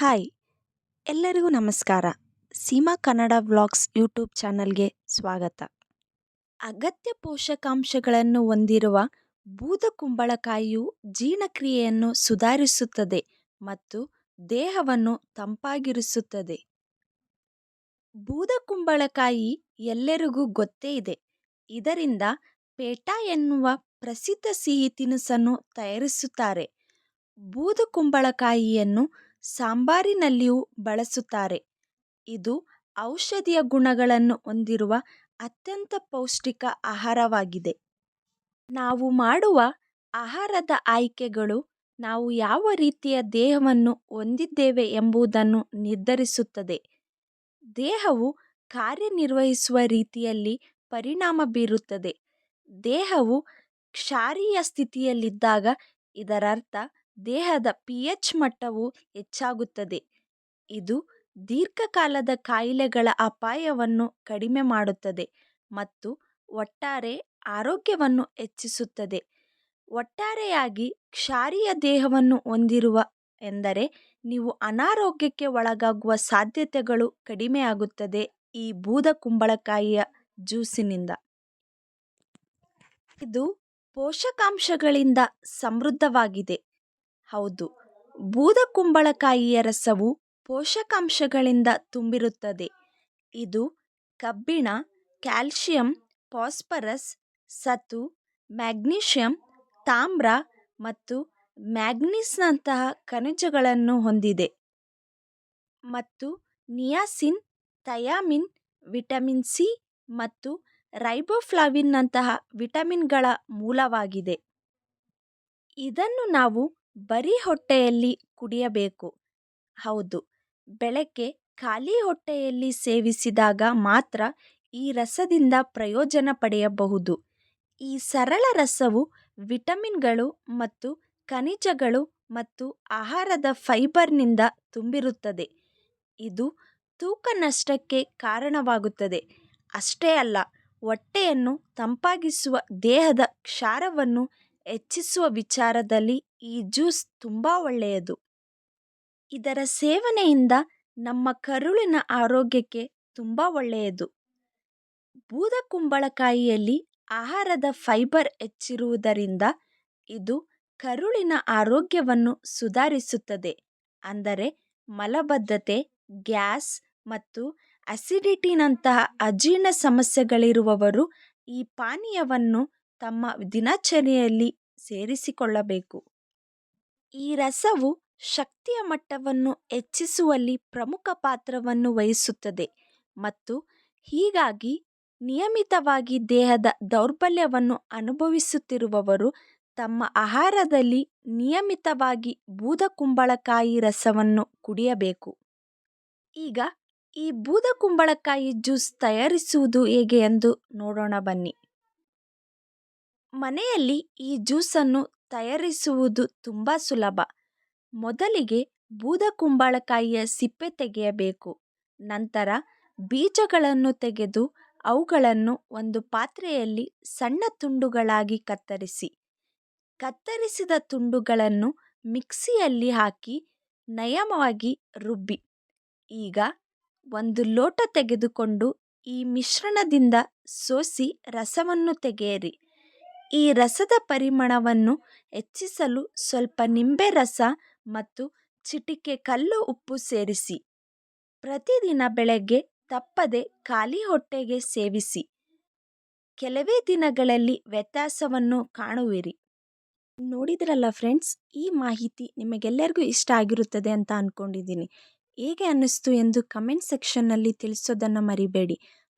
Hi, ಎಲ್ಲರಿಗೂ ನಮಸ್ಕಾರ. Seema Kannada vlogs YouTube ಚಾನಲ್ಗೆ ಸ್ವಾಗತ. ಅಗತ್ಯ ಪೋಷಕಾಂಶಗಳನ್ನು ಹೊಂದಿರುವ ಬೂದಕುಂಬಳಕಾಯಿಯು ಜೀರ್ಣಕ್ರಿಯೆಯನ್ನು ಸುಧಾರಿಸುತ್ತದೆ ಮತ್ತು ದೇಹವನ್ನು ತಂಪಾಗಿರಿಸುತ್ತದೆ. ಬೂದಕುಂಬಳಕಾಯಿ ಎಲ್ಲರಿಗೂ ಗೊತ್ತೇ ಇದೆ. ಇದರಿಂದ ಪೇಟಾ ಎನ್ನುವ ಪ್ರಸಿದ್ಧ ಸಿಹಿ ತಿನಿಸನ್ನು ತಯಾರಿಸುತ್ತಾರೆ. ಬೂದುಕುಂಬಳಕಾಯಿಯನ್ನು ಸಾಂಬಾರಿನಲ್ಲಿಯೂ ಬಳಸುತ್ತಾರೆ. ಇದು ಔಷಧೀಯ ಗುಣಗಳನ್ನು ಹೊಂದಿರುವ ಅತ್ಯಂತ ಪೌಷ್ಟಿಕ ಆಹಾರವಾಗಿದೆ. ನಾವು ಮಾಡುವ ಆಹಾರದ ಆಯ್ಕೆಗಳು ನಾವು ಯಾವ ರೀತಿಯ ದೇಹವನ್ನು ಹೊಂದಿದ್ದೇವೆ ಎಂಬುದನ್ನು ನಿರ್ಧರಿಸುತ್ತದೆ. ದೇಹವು ಕಾರ್ಯನಿರ್ವಹಿಸುವ ರೀತಿಯಲ್ಲಿ ಪರಿಣಾಮ ಬೀರುತ್ತದೆ. ದೇಹವು ಕ್ಷಾರೀಯ ಸ್ಥಿತಿಯಲ್ಲಿದ್ದಾಗ ಇದರರ್ಥ ದೇಹದ ಪಿ ಎಚ್ ಮಟ್ಟವು ಹೆಚ್ಚಾಗುತ್ತದೆ. ಇದು ದೀರ್ಘಕಾಲದ ಕಾಯಿಲೆಗಳ ಅಪಾಯವನ್ನು ಕಡಿಮೆ ಮಾಡುತ್ತದೆ ಮತ್ತು ಒಟ್ಟಾರೆ ಆರೋಗ್ಯವನ್ನು ಹೆಚ್ಚಿಸುತ್ತದೆ. ಒಟ್ಟಾರೆಯಾಗಿ ಕ್ಷಾರೀಯ ದೇಹವನ್ನು ಹೊಂದಿರುವ ಎಂದರೆ ನೀವು ಅನಾರೋಗ್ಯಕ್ಕೆ ಒಳಗಾಗುವ ಸಾಧ್ಯತೆಗಳು ಕಡಿಮೆಯಾಗುತ್ತದೆ ಈ ಬೂದಕುಂಬಳಕಾಯಿಯ ಜ್ಯೂಸಿನಿಂದ. ಇದು ಪೋಷಕಾಂಶಗಳಿಂದ ಸಮೃದ್ಧವಾಗಿದೆ. ಹೌದು. ಬೂದಕುಂಬಳಕಾಯಿಯ ರಸವು ಪೋಷಕಾಂಶಗಳಿಂದ ತುಂಬಿರುತ್ತದೆ. ಇದು ಕಬ್ಬಿಣ ಕ್ಯಾಲ್ಶಿಯಂ ಫಾಸ್ಫರಸ್, ಸತು, ಮ್ಯಾಗ್ನೀಷಿಯಂ, ತಾಮ್ರ ಮತ್ತು ಮ್ಯಾಗ್ನೀಸ್ನಂತಹ ಖನಿಜಗಳನ್ನು ಹೊಂದಿದೆ. ಮತ್ತು ನಿಯಾಸಿನ್, ಥಯಾಮಿನ್, ವಿಟಮಿನ್ ಸಿ ಮತ್ತು ರೈಬೋಫ್ಲಾವಿನ್ನಂತಹ ವಿಟಮಿನ್ಗಳ ಮೂಲವಾಗಿದೆ. ಇದನ್ನು ನಾವು ಬರೀ ಹೊಟ್ಟೆಯಲ್ಲಿ ಕುಡಿಯಬೇಕು. ಹೌದು, ಬೆಳಗ್ಗೆ ಖಾಲಿ ಹೊಟ್ಟೆಯಲ್ಲಿ ಸೇವಿಸಿದಾಗ ಮಾತ್ರ ಈ ರಸದಿಂದ ಪ್ರಯೋಜನ ಪಡೆಯಬಹುದು. ಈ ಸರಳ ರಸವು ವಿಟಮಿನ್ಗಳು ಮತ್ತು ಖನಿಜಗಳು ಮತ್ತು ಆಹಾರದ ಫೈಬರ್ನಿಂದ ತುಂಬಿರುತ್ತದೆ. ಇದು ತೂಕ ನಷ್ಟಕ್ಕೆ ಕಾರಣವಾಗುತ್ತದೆ. ಅಷ್ಟೇ ಅಲ್ಲ, ಹೊಟ್ಟೆಯನ್ನು ತಂಪಾಗಿಸುವ ದೇಹದ ಕ್ಷಾರವನ್ನು ಹೆಚ್ಚಿಸುವ ವಿಚಾರದಲ್ಲಿ ಈ ಜ್ಯೂಸ್ ತುಂಬ ಒಳ್ಳೆಯದು. ಇದರ ಸೇವನೆಯಿಂದ ನಮ್ಮ ಕರುಳಿನ ಆರೋಗ್ಯಕ್ಕೆ ತುಂಬ ಒಳ್ಳೆಯದು. ಬೂದಕುಂಬಳಕಾಯಿಯಲ್ಲಿ ಆಹಾರದ ಫೈಬರ್ ಹೆಚ್ಚಿರುವುದರಿಂದ ಇದು ಕರುಳಿನ ಆರೋಗ್ಯವನ್ನು ಸುಧಾರಿಸುತ್ತದೆ. ಅಂದರೆ ಮಲಬದ್ಧತೆ, ಗ್ಯಾಸ್ ಮತ್ತು ಅಸಿಡಿಟಿನಂತಹ ಅಜೀರ್ಣ ಸಮಸ್ಯೆಗಳಿರುವವರು ಈ ಪಾನೀಯವನ್ನು ತಮ್ಮ ದಿನಚರಿಯಲ್ಲಿ ಸೇರಿಸಿಕೊಳ್ಳಬೇಕು. ಈ ರಸವು ಶಕ್ತಿಯ ಮಟ್ಟವನ್ನು ಹೆಚ್ಚಿಸುವಲ್ಲಿ ಪ್ರಮುಖ ಪಾತ್ರವನ್ನು ವಹಿಸುತ್ತದೆ ಮತ್ತು ಹೀಗಾಗಿ ನಿಯಮಿತವಾಗಿ ದೇಹದ ದೌರ್ಬಲ್ಯವನ್ನು ಅನುಭವಿಸುತ್ತಿರುವವರು ತಮ್ಮ ಆಹಾರದಲ್ಲಿ ನಿಯಮಿತವಾಗಿ ಬೂದಕುಂಬಳಕಾಯಿ ರಸವನ್ನು ಕುಡಿಯಬೇಕು. ಈಗ ಈ ಬೂದಕುಂಬಳಕಾಯಿ ಜ್ಯೂಸ್ ತಯಾರಿಸುವುದು ಹೇಗೆ ಎಂದು ನೋಡೋಣ ಬನ್ನಿ. ಮನೆಯಲ್ಲಿ ಈ ಜ್ಯೂಸನ್ನು ತಯಾರಿಸುವುದು ತುಂಬ ಸುಲಭ. ಮೊದಲಿಗೆ ಬೂದಕುಂಬಳಕಾಯಿಯ ಸಿಪ್ಪೆ ತೆಗೆಯಬೇಕು. ನಂತರ ಬೀಜಗಳನ್ನು ತೆಗೆದು ಅವುಗಳನ್ನು ಒಂದು ಪಾತ್ರೆಯಲ್ಲಿ ಸಣ್ಣ ತುಂಡುಗಳಾಗಿ ಕತ್ತರಿಸಿ. ಕತ್ತರಿಸಿದ ತುಂಡುಗಳನ್ನು ಮಿಕ್ಸಿಯಲ್ಲಿ ಹಾಕಿ ನಯಮವಾಗಿ ರುಬ್ಬಿ. ಈಗ ಒಂದು ಲೋಟ ತೆಗೆದುಕೊಂಡು ಈ ಮಿಶ್ರಣದಿಂದ ಸೋಸಿ ರಸವನ್ನು ತೆಗೆಯಿರಿ. ಈ ರಸದ ಪರಿಮಳವನ್ನು ಹೆಚ್ಚಿಸಲು ಸ್ವಲ್ಪ ನಿಂಬೆ ರಸ ಮತ್ತು ಚಿಟಿಕೆ ಕಲ್ಲು ಉಪ್ಪು ಸೇರಿಸಿ. ಪ್ರತಿದಿನ ಬೆಳಗ್ಗೆ ತಪ್ಪದೆ ಖಾಲಿ ಹೊಟ್ಟೆಗೆ ಸೇವಿಸಿ. ಕೆಲವೇ ದಿನಗಳಲ್ಲಿ ವ್ಯತ್ಯಾಸವನ್ನು ಕಾಣುವಿರಿ. ನೋಡಿದ್ರಲ್ಲ ಫ್ರೆಂಡ್ಸ್, ಈ ಮಾಹಿತಿ ನಿಮಗೆಲ್ಲರಿಗೂ ಇಷ್ಟ ಆಗಿರುತ್ತದೆ ಅಂತ ಅಂದ್ಕೊಂಡಿದ್ದೀನಿ ಹೇಗೆ ಅನ್ನಿಸ್ತು ಎಂದು ಕಮೆಂಟ್ ಸೆಕ್ಷನ್ನಲ್ಲಿ ತಿಳಿಸೋದನ್ನು ಮರಿಬೇಡಿ.